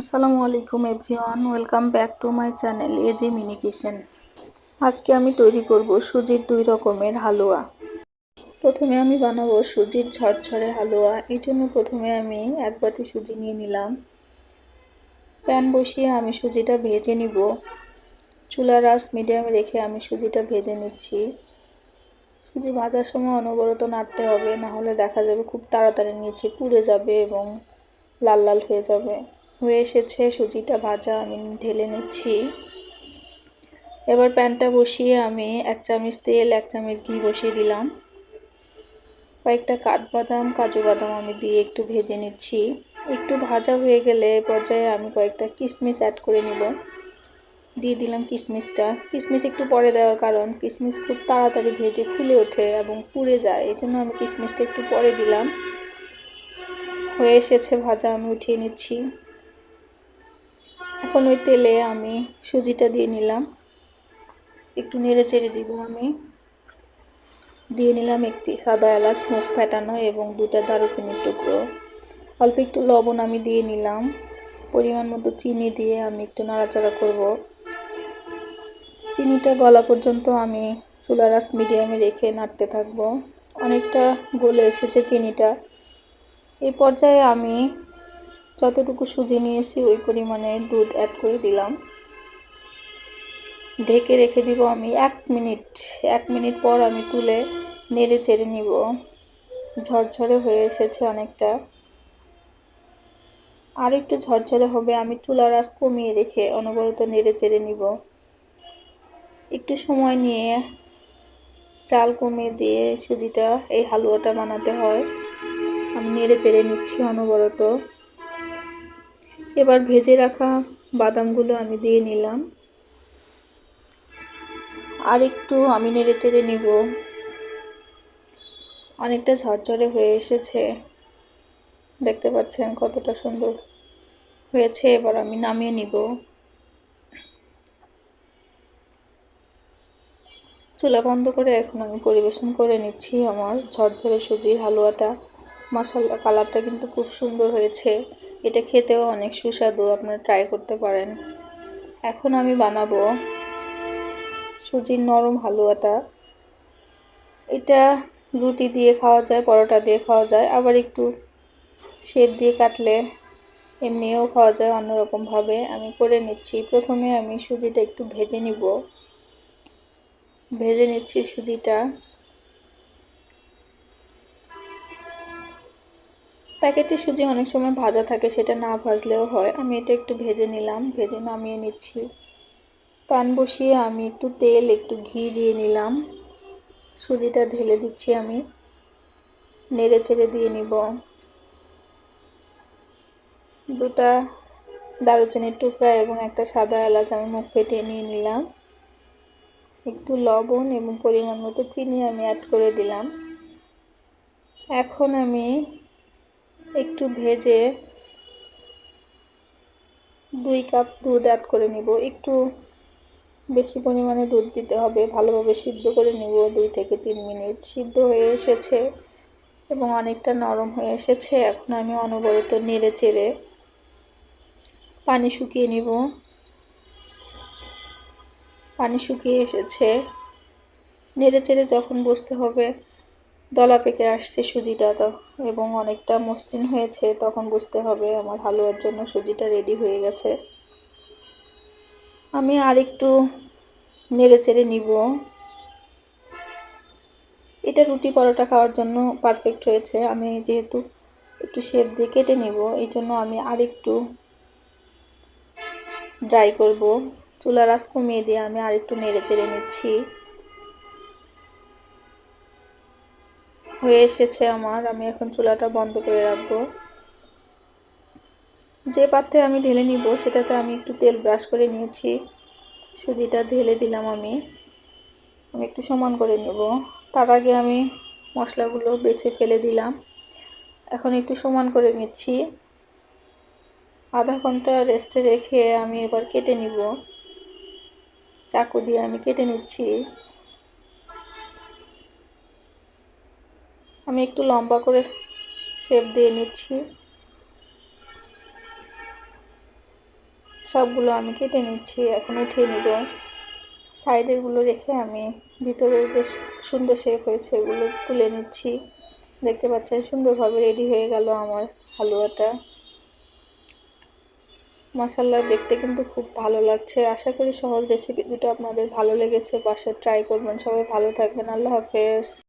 আসসালামু আলাইকুম everyone, welcome back to my channel AG Mini Kitchen. আজকে আমি তৈরি করব সুজির দুই রকমের হালুয়া। প্রথমে আমি বানাবো সুজির ঝরঝরে হালুয়া। এই জন্য প্রথমে আমি এক বাটি সুজি নিয়ে নিলাম। প্যান বসিয়ে আমি সুজিটা ভেজে নিব। চুলা রাস মিডিয়ামে রেখে আমি সুজিটা ভেজে নিচ্ছি। সুজি ভাজার সময় অনবরত নাড়তে হবে, না হলে দেখা যাবে খুব তাড়াতাড়ি নিচে পুড়ে যাবে এবং লাল লাল হয়ে যাবে। হয়ে এসেছে, সুজিটা ভাজা, আমি ঢেলে নিচ্ছি। এবার প্যানটা বসিয়ে আমি এক চামচ তেল, এক চামচ ঘি বসিয়ে দিলাম। কয়েকটা কাঠবাদাম, কাজু বাদাম আমি দিয়ে একটু ভেজে নিচ্ছি। একটু ভাজা হয়ে গেলে পর্যায়ে আমি কয়েকটা কিশমিশ অ্যাড করে নিব। দিয়ে দিলাম কিশমিশটা। কিশমিশ একটু পরে দেওয়ার কারণ, কিশমিশ খুব তাড়াতাড়ি ভেজে ফুলে ওঠে এবং পুড়ে যায় এই জন্য আমি কিশমিশটা একটু পরে দিলাম। হয়ে এসেছে, ভাজা আমি উঠিয়ে নিচ্ছি। এখন ওই তেলে আমি সুজিটা দিয়ে নিলাম। একটু নেড়ে চেড়ে দিব আমি। দিয়ে নিলাম একটি সাদা এলাচ, মুখ ফেটানো এবং দুটা দারুচিনির টুকরো। অল্প একটু লবণ আমি দিয়ে নিলাম। পরিমাণ মতো চিনি দিয়ে আমি একটু নাড়াচাড়া করব। চিনিটা গলা পর্যন্ত আমি চুলা রাস মিডিয়ামে রেখে নাড়তে থাকব। অনেকটা গলে এসেছে চিনিটা। এই পর্যায়ে আমি যতটুকু সুজি নিয়েছি, ওই পরিমাণে দুধ অ্যাড করে দিলাম। ঢেকে রেখে দিব আমি এক মিনিট। এক মিনিট পর আমি তুলে নেড়ে চেড়ে নিব। ঝরঝরে হয়ে এসেছে অনেকটা। আর একটু ঝরঝরে হবে, আমি চুলার রাস কমিয়ে রেখে অনবরত নেড়ে চেড়ে নিব। একটু সময় নিয়ে চাল কমিয়ে দিয়ে সুজিটা, এই হালুয়াটা বানাতে হয়। আমি নেড়ে চেড়ে নিচ্ছি অনবরত। এবার ভেজে রাখা বাদামগুলো আমি দিয়ে নিলাম। আর একটু আমি নেড়ে চেড়ে নিব। অনেকটা ঝরঝরে হয়ে এসেছে। দেখতে পাচ্ছেন কতটা সুন্দর হয়েছে। এবার আমি নামিয়ে নিব। চুলা বন্ধ করে এখন আমি পরিবেশন করে নিচ্ছি আমার ঝরঝরে সুজির হালুয়াটা। মশালা কালারটা কিন্তু খুব সুন্দর হয়েছে। এটা খেতেও অনেক সুস্বাদু, আপনারা ট্রাই করতে পারেন। এখন আমি বানাবো সুজির নরম হালুয়াটা। এটা রুটি দিয়ে খাওয়া যায়, পরোটা দিয়ে খাওয়া যায়, আবার একটু শেপ দিয়ে কাটলে এমনিও খাওয়া যায় অন্যরকমভাবে। আমি করে নিচ্ছি, প্রথমে আমি সুজিটা একটু ভেজে নিব। ভেজে নিচ্ছি সুজিটা। প্যাকেটের সুজি অনেক সময় ভাজা থাকে, সেটা না ভাজলেও হয়। আমি এটা একটু ভেজে নিলাম, ভেজে নামিয়ে নিচ্ছি। পান বসিয়ে আমি একটু তেল, একটু ঘি দিয়ে নিলাম। সুজিটা ঢেলে দিচ্ছি আমি। নেড়ে চেড়ে দিয়ে নিব। দুটা দারুচিনির টুকরা এবং একটা সাদা এলাচ আমি মুখ ফেটে নিয়ে নিলাম। একটু লবণ এবং পরিমাণ মতো চিনি আমি অ্যাড করে দিলাম। এখন আমি একটু ভেজে দুই কাপ দুধ অ্যাড করে নিব। একটু বেশি পরিমাণে দুধ দিতে হবে। ভালোভাবে সিদ্ধ করে নিব দুই থেকে তিন মিনিট। সিদ্ধ হয়ে এসেছে এবং অনেকটা নরম হয়ে এসেছে। এখন আমি অনবরত নেড়ে চেড়ে পানি শুকিয়ে নিব। পানি শুকিয়ে এসেছে। নেড়ে চেড়ে যখন বসতে হবে দলা পেকে আসছে সুজিটা তো, এবং অনেকটা মসৃণ হয়েছে, তখন বুঝতে হবে আমার হালুয়ার জন্য সুজিটা রেডি হয়ে গেছে। আমি আরেকটু নেড়ে চেড়ে নিব। এটা রুটি পরোটা খাওয়ার জন্য পারফেক্ট হয়েছে। আমি যেহেতু একটু শেপ দিয়ে কেটে নিব, এই জন্য আমি আরেকটু ড্রাই করব। চুলা রাস কমিয়ে দিয়ে আমি আরেকটু নেড়ে চেড়ে নিচ্ছি। হয়ে এসেছে আমার। আমি এখন চুলাটা বন্ধ করে রাখব। যে পাত্রে আমি ঢেলে নিব, সেটাতে আমি একটু তেল ব্রাশ করে নিয়েছি। সুজিটা ঢেলে দিলাম আমি। আমি একটু সমান করে নেব। তার আগে আমি মশলাগুলো বেছে ফেলে দিলাম। এখন একটু সমান করে নিচ্ছি। আধা ঘণ্টা রেস্টে রেখে আমি এবার কেটে নিব। চাকু দিয়ে আমি কেটে নিচ্ছি। আমি একটু লম্বা করে শেপ দিয়ে নিচ্ছি। সবগুলো আমি কেটে নিচ্ছি, এখন উঠিয়ে নিব সাইডেরগুলো রেখে আমি ভিতরে যে সুন্দর শেপ হয়েছে এগুলো তুলে নিচ্ছি। দেখতে পাচ্ছেন সুন্দরভাবে রেডি হয়ে গেল আমার হালুয়াটা। মশাল্লা দেখতে কিন্তু খুব ভালো লাগছে। আশা করি সহজ রেসিপি দুটো আপনাদের ভালো লেগেছে। বাসায় ট্রাই করবেন। সবাই ভালো থাকবেন। আল্লাহ হাফেজ।